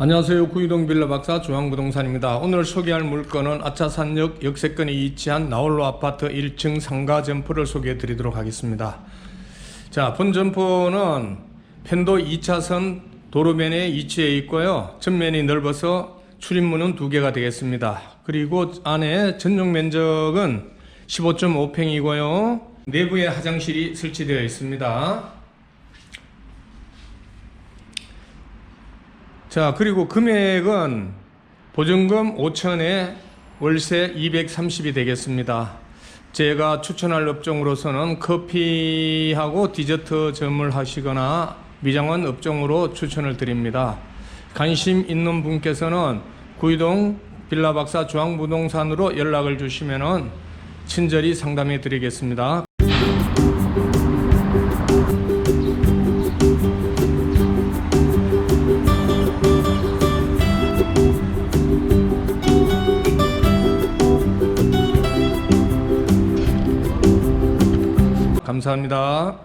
안녕하세요. 구이동 빌라 박사 중앙부동산입니다. 오늘 소개할 물건은 아차산역 역세권에 위치한 나홀로 아파트 1층 상가 점포를 소개해 드리도록 하겠습니다. 자, 본 점포는 편도 2차선 도로면에 위치해 있고요. 전면이 넓어서 출입문은 두 개가 되겠습니다. 그리고 안에 전용 면적은 15.5평이고요. 내부에 화장실이 설치되어 있습니다. 자, 그리고 금액은 보증금 5천에 월세 230이 되겠습니다. 제가 추천할 업종으로서는 커피하고 디저트 점을 하시거나 미장원 업종으로 추천을 드립니다. 관심 있는 분께서는 구이동 빌라박사 중앙부동산으로 연락을 주시면은 친절히 상담해 드리겠습니다. 감사합니다.